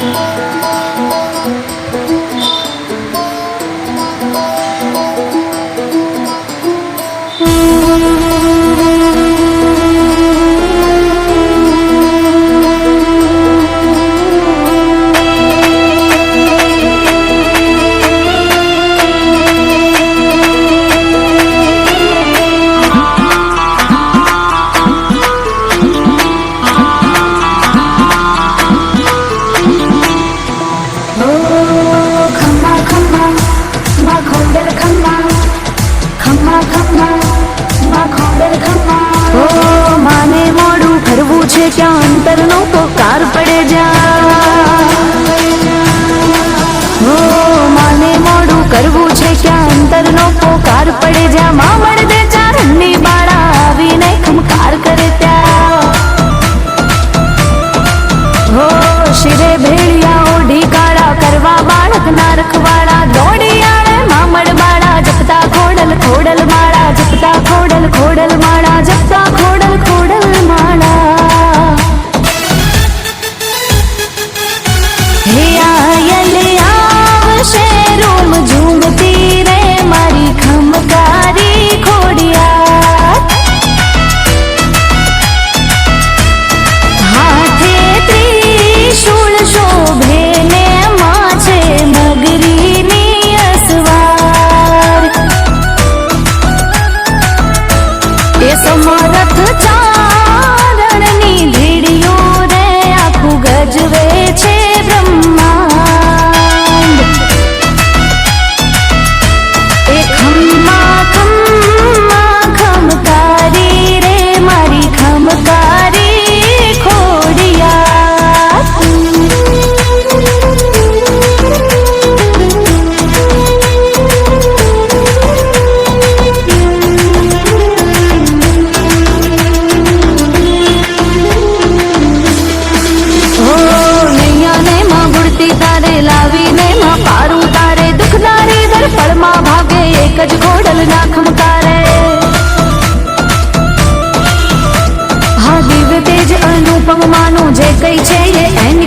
Música કરવું છે ક્યાં અંતરનો પોકાર પડે જા માં મળદે भारत जा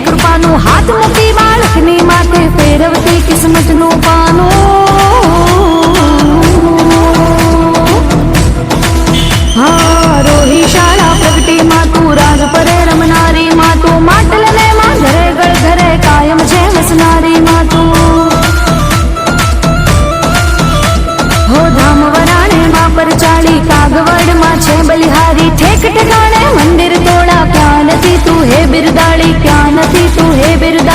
કૃપાનું હાથ મૂકી બાળકની માથે ફેરવતી કિસ્મતનું પાનું. હા, રોહી શાળા પ્રગટી માં તું રાજ પરે રમનારી માં તું માટલ ને માં ઘરે ગળ ઘરે કાયમ છે વસનારી માં તું હો ધામ વરાણે માં પર ચાલી કાગવડમાં છે બલિહારી ઠેક ઠેકાણે મંદિર તોડા ક્યાં નથી તું હે બિરદાળી, ક્યાં નથી તું હે બિરદાળી